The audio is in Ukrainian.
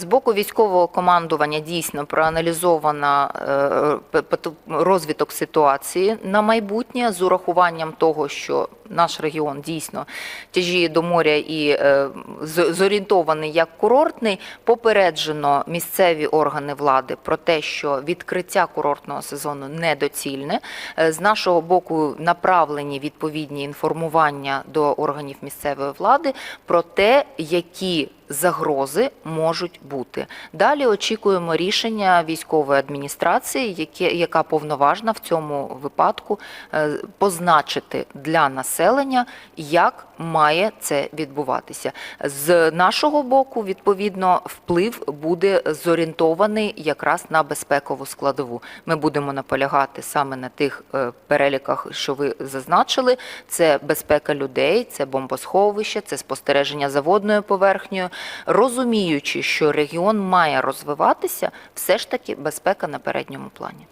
З боку військового командування дійсно проаналізована е, п- розвиток ситуації на майбутнє з урахуванням того, що наш регіон дійсно тяжіє до моря і е, зорієнтований як курортний. Попереджено місцеві органи влади про те, що відкриття курортного сезону недоцільне. Е, З нашого боку направлені відповідні інформування до органів місцевої влади про те, які загрози можуть бути. Далі очікуємо рішення військової адміністрації, яка повноважна в цьому випадку е, позначити для населення, як має це відбуватися. З нашого боку, відповідно, вплив буде зорієнтований якраз на безпекову складову. Ми будемо наполягати саме на тих е, переліках, що ви зазначили. Це безпека людей, це бомбосховище, це спостереження за водною поверхнею. Розуміючи, що регіон має розвиватися, все ж таки безпека на передньому плані.